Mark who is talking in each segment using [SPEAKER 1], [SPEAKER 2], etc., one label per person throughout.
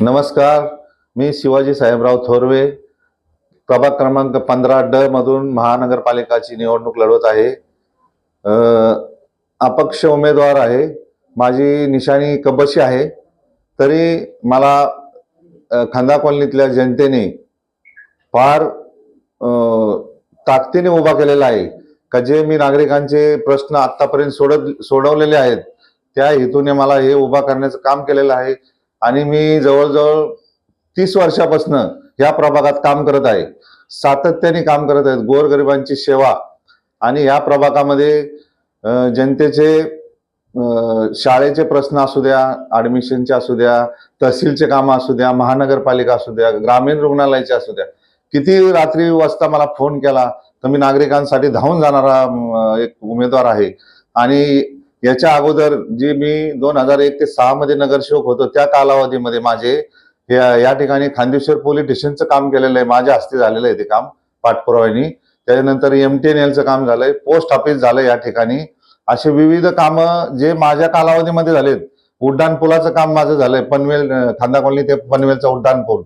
[SPEAKER 1] नमस्कार मी शिवाजी साहेबराव थोरवे. प्रभाग क्रमांक पंधरा ड मधून महानगरपालिकाची निवडणूक लढवत आहे. अपक्ष उमेदवार आहे. माझी निशाणी कबशी आहे. तरी मला खांदा खंदा कॉलनीतल्या जनतेने फार ताकदीने उभा केलेला आहे. का जे मी नागरिकांचे प्रश्न आतापर्यंत सोडत सोडवलेले आहेत त्या हेतूने मला हे उभा करण्याचं काम केलेलं आहे. आणि मी जवळजवळ तीस वर्षापासून या प्रभागात काम करत आहे. सातत्याने काम करत आहेत. गोरगरिबांची सेवा आणि या प्रभागामध्ये जनतेचे शाळेचे प्रश्न असू द्या ॲडमिशनचे असू द्या तहसीलचे कामं असू द्या महानगरपालिका असू द्या ग्रामीण रुग्णालयाचे असू द्या. किती रात्री वाजता मला फोन केला तर मी नागरिकांसाठी धावून जाणारा एक उमेदवार आहे. आणि याच्या अगोदर जे मी दोन हजार एक ते सहा मध्ये नगरसेवक होतो त्या कालावधीमध्ये माझे या या ठिकाणी खांदेश्वर पोलीस स्टेशनचं काम केलेलं आहे. माझ्या हस्ते झालेलं आहे ते काम पाठपुराव्यानी. त्याच्यानंतर एम टी एन एलचं काम झालंय पोस्ट ऑफिस झालं या ठिकाणी. असे विविध कामं जे माझ्या कालावधीमध्ये झालेत उड्डाण पुलाचं काम माझं झालंय पनवेल खांदा कॉलनी ते पनवेलचा उड्डाण पूल.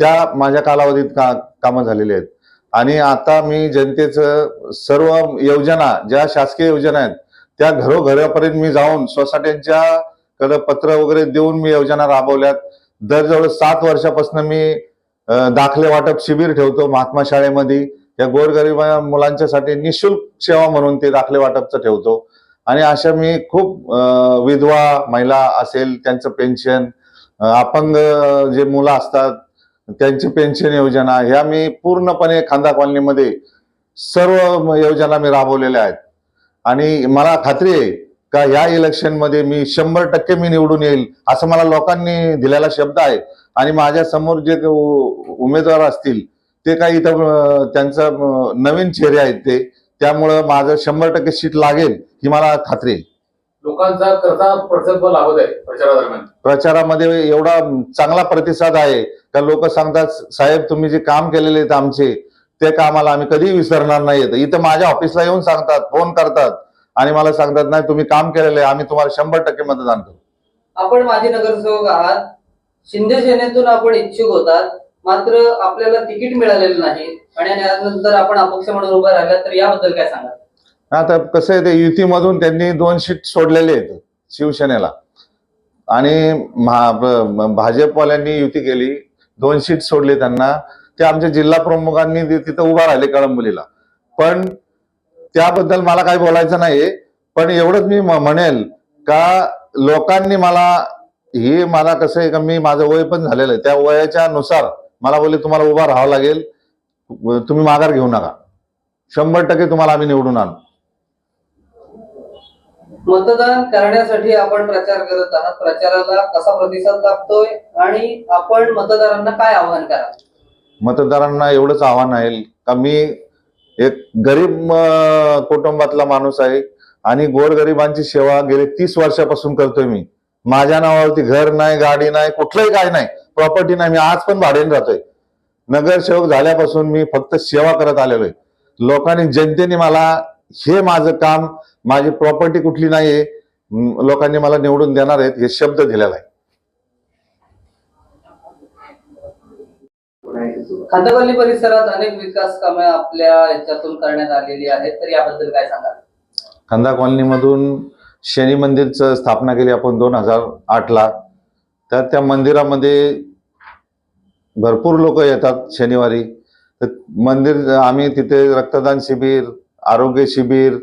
[SPEAKER 1] त्या माझ्या कालावधीत का कामं झालेली आहेत. आणि आता मी जनतेचं सर्व योजना ज्या शासकीय योजना आहेत त्या घरोघरापर्यंत मी जाऊन सोसायट्यांच्या कडे पत्र वगैरे देऊन मी योजना राबवल्यात. दर जवळ सात वर्षापासून मी दाखले वाटप शिबिर ठेवतो महात्मा शाळेमध्ये. या गोरगरीब मुलांच्यासाठी निशुल्क सेवा म्हणून ते दाखले वाटपचं ठेवतो. आणि अशा मी खूप विधवा महिला असेल त्यांचं पेन्शन अपंग जे मुलं असतात त्यांची पेन्शन योजना ह्या मी पूर्णपणे खांदा कॉलनीमध्ये सर्व योजना मी राबवलेल्या आहेत. आणि मला खात्री आहे का या इलेक्शनमध्ये मी शंभर टक्के मी निवडून येईल असं मला लोकांनी दिलेला शब्द आहे. आणि माझ्यासमोर जे उमेदवार असतील ते काही इथं त्यांचं नवीन चेहरे आहेत ते त्यामुळं माझं शंभर टक्के सीट लागेल ही मला खात्री आहे.
[SPEAKER 2] लोकांचा लाभत आहे प्रचारादरम्यान.
[SPEAKER 1] प्रचारामध्ये एवढा चांगला प्रतिसाद आहे का लोक सांगतात साहेब तुम्ही जे काम केलेले आहेत आमचे ते कामाला आम्ही कधी विसरणार नाहीत इथं माझ्या ऑफिसला येऊन सांगतात फोन करतात आणि मला सांगतात नाही तुम्ही काम केलेलं आहे आम्ही तुम्हाला शंभर टक्के मतदान करू
[SPEAKER 3] आपण माजी नगरसेवक आहात. शिंदे सेनेतून आपण इच्छुक होतात. मात्र आपल्याला तिकीट मिळालेलं नाही आणि त्यानंतर आपण अपक्ष म्हणून उभा राहिला तर याबद्दल काय सांगा
[SPEAKER 1] आता कसं आहे ते युतीमधून त्यांनी दोन सीट सोडलेले आहेत शिवसेनेला. आणि भाजपवाल्यांनी युती केली दोन सीट सोडले त्यांना. ते आमच्या जिल्हा प्रमुखांनी ते तिथं उभा राहिले कळंबोलीला. पण त्याबद्दल मला काही बोलायचं नाही पण एवढंच मी म्हणेल का लोकांनी मला हे मला कसं आहे का मी माझं वय पण झालेलं आहे. त्या वयाच्या नुसार मला बोलले तुम्हाला उभा राहावं लागेल. तुम्ही माघार घेऊ नका. शंभर टक्के तुम्हाला आम्ही निवडून आणू.
[SPEAKER 3] मतदान करण्यासाठी आपण प्रचार करत आहात. प्रचाराला कसा प्रतिसाद लाभतोय आणि आपण मतदारांना काय आव्हान करा
[SPEAKER 1] मतदारांना एवढंच आव्हान आहे का मी एक गरीब कुटुंबातला माणूस आहे आणि गोरगरिबांची सेवा गेले तीस वर्षापासून करतोय मी. माझ्या नावावरती घर नाही गाडी नाही कुठलंही काय नाही प्रॉपर्टी नाही. मी आज पण भाड्याने राहतोय. नगरसेवक झाल्यापासून मी फक्त सेवा करत आलेलो आहे. लोकांनी जनतेने मला हे माझं काम माझी प्रॉपर्टी कुठली नाहीये लोकांनी मला निवडून देणार आहेत हे शब्द दिलेला आहे.
[SPEAKER 3] खांदावल्ली परिसरात अनेक विकास कामे आपल्या याच्यातून करण्यात आलेली आहेत. तर याबद्दल काय सांगाल?
[SPEAKER 1] खांदा कॉलनीमधून शनी मंदिरचं स्थापना केली आपण दोन हजार आठला. तर त्या मंदिरामध्ये भरपूर लोक येतात शनिवारी. तर मंदिर आम्ही तिथे रक्तदान शिबिर आरोग्य शिबिर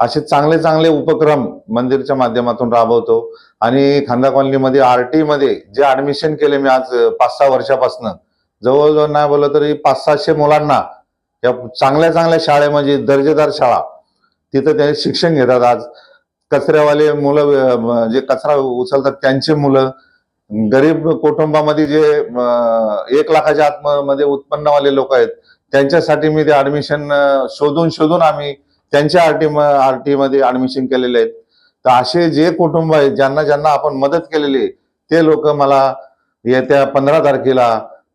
[SPEAKER 1] असे चांगले चांगले उपक्रम मंदिरच्या माध्यमातून राबवतो. आणि खांदा कॉलनीमध्ये आर टी मध्ये जे ऍडमिशन केले मी आज पाच सहा वर्षापासून जवळजवळ नाही बोललं तरी पाच सातशे मुलांना या चांगल्या चांगल्या शाळेमध्ये म्हणजे दर्जेदार शाळा. तिथं ते शिक्षण घेतात. आज कचऱ्यावाले मुलं जे कचरा उचलतात त्यांचे मुलं. गरीब कुटुंबामध्ये जे एक लाखाच्या आतमध्ये उत्पन्नवाले लोक आहेत त्यांच्यासाठी मी ते ऍडमिशन शोधून शोधून आम्ही त्यांच्या आरटी आरटी मध्ये ऍडमिशन केलेले आहेत. तर असे जे कुटुंब आहेत ज्यांना ज्यांना आपण मदत केलेली ते लोक मला येत्या पंधरा तारखेला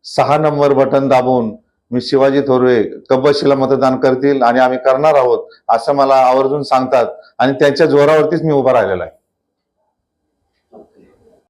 [SPEAKER 1] सहा नंबर बटन दाबून मी शिवाजी थोरवे कब्बशीला मतदान करतील आणि आम्ही करणार आहोत असं मला आवर्जून सांगतात. आणि त्यांच्या जोरावरतीच मी उभा राहिलेला आहे.